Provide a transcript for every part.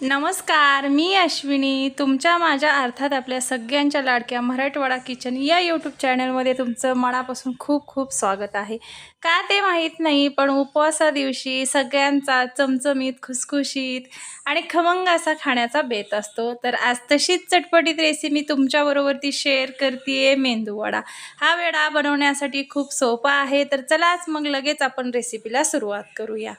नमस्कार मी अश्विनी. तुमच्या माझ्या अर्थात आपल्या सगळ्यांच्या लाडक्या मराठवाडा किचन या यूट्यूब चॅनलमध्ये तुमचं मनापासून खूप खूप स्वागत आहे. का ते माहीत नाही पण उपवासा दिवशी सगळ्यांचा चमचमीत खुसखुशीत आणि खमंग असा खाण्याचा बेत असतो. तर आज तशीच चटपटीत रेसिपी तुमच्याबरोबरती शेअर करते मेंदूवडा. हा वेडा बनवण्यासाठी खूप सोपा आहे. तर चलाच मग लगेच आपण रेसिपीला सुरुवात करूया.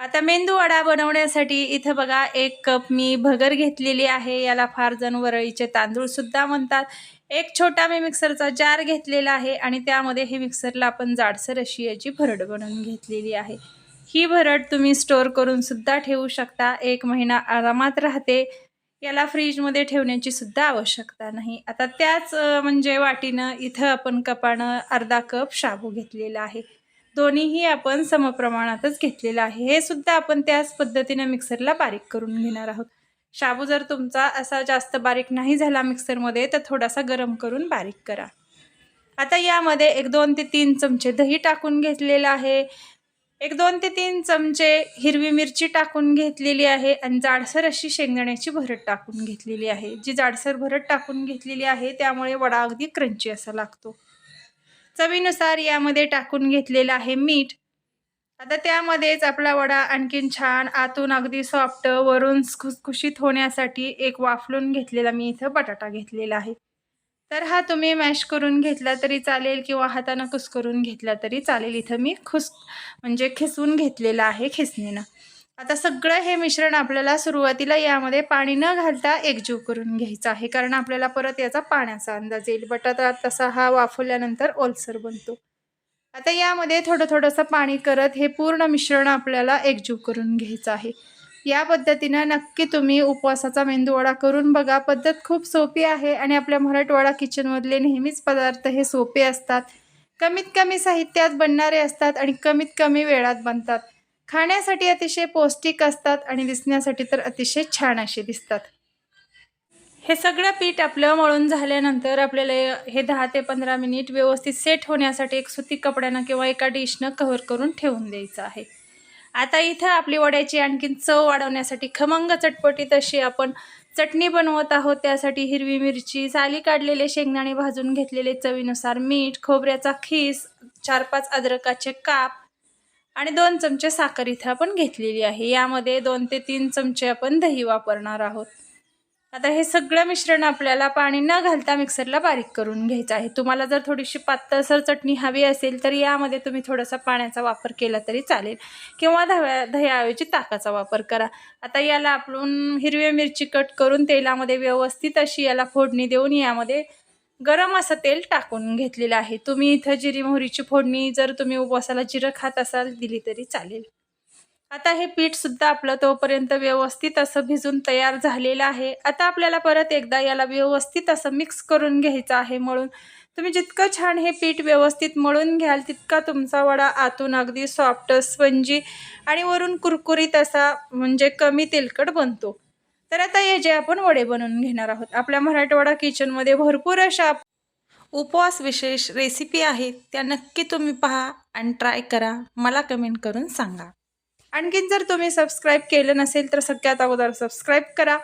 आता मेंदू वडा बनवण्यासाठी इथं बघा एक कप मी भगर घेतलेली आहे. याला फार जण वरळीचे तांदूळ सुद्धा म्हणतात. एक छोटा मी मिक्सरचा जार घेतलेला आहे आणि त्यामध्ये हे मिक्सरला आपण जाडसर अशी याची भरड बनवून घेतलेली आहे. ही भरड तुम्ही स्टोअर करून सुद्धा ठेवू शकता. एक महिना आरामात राहते. याला फ्रीजमध्ये ठेवण्याची सुद्धा आवश्यकता नाही. आता त्याच म्हणजे वाटीनं इथं आपण कपानं अर्धा कप शाबू घेतलेला आहे. दोन्हीही आपण समप्रमाणातच घेतलेलं आहे. हे सुद्धा आपण त्याच पद्धतीने मिक्सरला बारीक करून घेणार आहोत. शाबू जर तुमचा असा जास्त बारीक नाही झाला मिक्सरमध्ये तर थोडासा गरम करून बारीक करा. आता यामध्ये एक दोन ते तीन चमचे दही टाकून घेतलेलं आहे. एक दोन ते तीन चमचे हिरवी मिरची टाकून घेतलेली आहे आणि जाडसर अशी शेंगदाण्याची भरत टाकून घेतलेली आहे. जी जाडसर भरत टाकून घेतलेली आहे त्यामुळे वडा अगदी क्रंची असा लागतो. चवीनुसार यामध्ये टाकून घेतलेलं आहे मीठ. आता त्यामध्येच आपला वडा आणखीन छान आतून अगदी सॉफ्ट वरून खुसखुशीत होण्यासाठी एक वाफलून घेतलेला मी इथं बटाटा घेतलेला आहे. तर हा तुम्ही मॅश करून घेतला तरी चालेल किंवा हातानं कुस्करून घेतला तरी चालेल. इथं मी खुस म्हणजे खिसून घेतलेला आहे खिसणीनं. आता सगळं हे मिश्रण आपल्याला सुरुवातीला यामध्ये पाणी न घालता एकजीव करून घ्यायचं आहे. कारण आपल्याला परत याचा पाण्याचा अंदाज येईल. बटाटा तसा हा वाफवल्यानंतर ओलसर बनतो. आता यामध्ये थोडं थोडंसं पाणी करत हे पूर्ण मिश्रण आपल्याला एकजीव करून घ्यायचं आहे. या पद्धतीनं नक्की तुम्ही उपवासाचा मेंदूवडा करून बघा. पद्धत खूप सोपी आहे आणि आपल्या मराठवाडा किचनमधले नेहमीच पदार्थ हे सोपे असतात. कमीत कमी साहित्यात बनणारे असतात आणि कमीत कमी वेळात बनतात. खाण्यासाठी अतिशय पौष्टिक असतात आणि दिसण्यासाठी तर अतिशय छान असे दिसतात. हे सगळं पीठ आपलं मळून झाल्यानंतर आपल्याला हे दहा ते पंधरा मिनिट व्यवस्थित सेट होण्यासाठी एक सुती कपड्यानं किंवा एका डिशनं कव्हर करून ठेवून द्यायचं आहे. आता इथं आपली वड्याची आणखीन चव वाढवण्यासाठी खमंग चटपटीत अशी आपण चटणी बनवत आहोत. त्यासाठी हिरवी मिरची साली काढलेले शेंगदाणे भाजून घेतलेले चवीनुसार मीठ खोबऱ्याचा खीस चार पाच अद्रकाचे काप आणि दोन चमचे साखर इथं आपण घेतलेली आहे. यामध्ये दोन ते तीन चमचे आपण दही वापरणार आहोत. आता हे सगळं मिश्रण आपल्याला पाणी न घालता मिक्सरला बारीक करून घ्यायचं आहे. तुम्हाला जर थोडीशी पातळसर चटणी हवी असेल तर यामध्ये तुम्ही थोडासा पाण्याचा वापर केला तरी चालेल. किंवा दह्या दह्याऐवजी ताकाचा वापर करा. आता याला आपण हिरव्या मिरची कट करून तेलामध्ये व्यवस्थित अशी याला फोडणी देऊन यामध्ये गरम असं तेल टाकून घेतलेलं आहे. तुम्ही इथं जिरी मोहरीची फोडणी जर तुम्ही उपवासाला जिरं खात असाल दिली तरी चालेल. आता हे पीठ सुद्धा आपलं तोपर्यंत व्यवस्थित असं भिजून तयार झालेलं आहे. आता आपल्याला परत एकदा याला व्यवस्थित असं मिक्स करून घ्यायचं आहे मळून तुम्ही जितकं छान हे पीठ व्यवस्थित मळून घ्याल तितका तुमचा वडा आतून अगदी सॉफ्ट स्पंजी आणि वरून कुरकुरीत असा म्हणजे कमी तेलकट बनतो. तर आता हे जे आपण वडे बनवून घेणार आहोत आपल्या मराठवाडा किचनमध्ये भरपूर अशा उपवास विशेष रेसिपी आहेत त्या नक्की तुम्ही पहा आणि ट्राय करा. मला कमेंट करून सांगा. आणखीन जर तुम्ही सबस्क्राईब केलं नसेल तर सगळ्यात अगोदर सबस्क्राईब करा.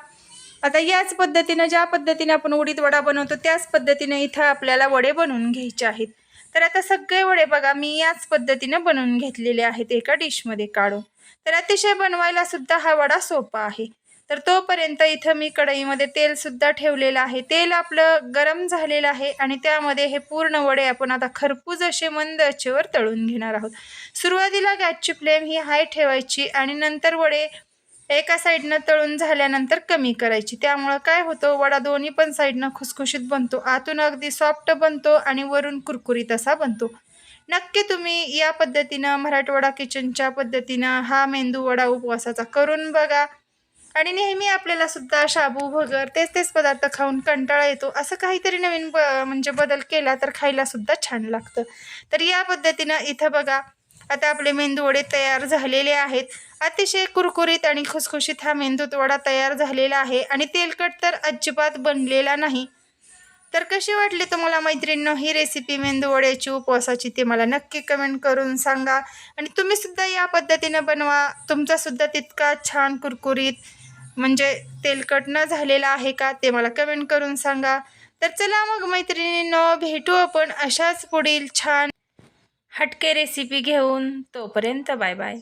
आता याच पद्धतीनं ज्या पद्धतीने आपण उडीद वडा बनवतो त्याच पद्धतीने इथं आपल्याला वडे बनवून घ्यायचे आहेत. तर आता सगळे वडे बघा मी याच पद्धतीनं बनवून घेतलेले आहेत एका डिशमध्ये काढून. तर अतिशय बनवायला सुद्धा हा वडा सोपा आहे. तर तोपर्यंत इथं मी कढईमध्ये तेलसुद्धा ठेवलेलं आहे. तेल आपलं गरम झालेलं आहे आणि त्यामध्ये हे पूर्ण वडे आपण आता खरपूज असे मंद आचेवर तळून घेणार आहोत. सुरुवातीला गॅसची फ्लेम ही हाय ठेवायची आणि नंतर वडे एका साईडनं तळून झाल्यानंतर कमी करायची. त्यामुळं काय होतं वडा दोन्ही पण साईडनं खुसखुशीत बनतो आतून अगदी सॉफ्ट बनतो आणि वरून कुरकुरीत असा बनतो. नक्की तुम्ही या पद्धतीनं मराठवाडा किचनच्या पद्धतीनं हा मेंदू वडा उपवासाचा करून बघा. आणि नेहमी आपल्याला सुद्धा शाबू भगर तेच तेच पदार्थ खाऊन कंटाळा येतो. असं काहीतरी नवीन ब म्हणजे बदल केला तर खायला सुद्धा छान लागतं. तर या पद्धतीनं इथं बघा आता आपले मेंदूवडे तयार झालेले आहेत. अतिशय कुरकुरीत आणि खुसखुशीत हा मेंदूत वडा तयार झालेला आहे आणि तेलकट तर अजिबात बनलेला नाही. तर कशी वाटली तुम्हाला मैत्रिणींनो ही रेसिपी मेंदू वड्याची उपवासाची ते मला नक्की कमेंट करून सांगा. आणि तुम्ही सुद्धा या पद्धतीनं बनवा. तुमचा सुद्धा तितका छान कुरकुरीत म्हणजे तेलकट न झालेला आहे का ते मला कमेंट करून सांगा. तर चला मग मैत्रिणींनो भेटू आपण अशाच पुढील छान हटके रेसिपी घेऊन. तोपर्यंत बाय बाय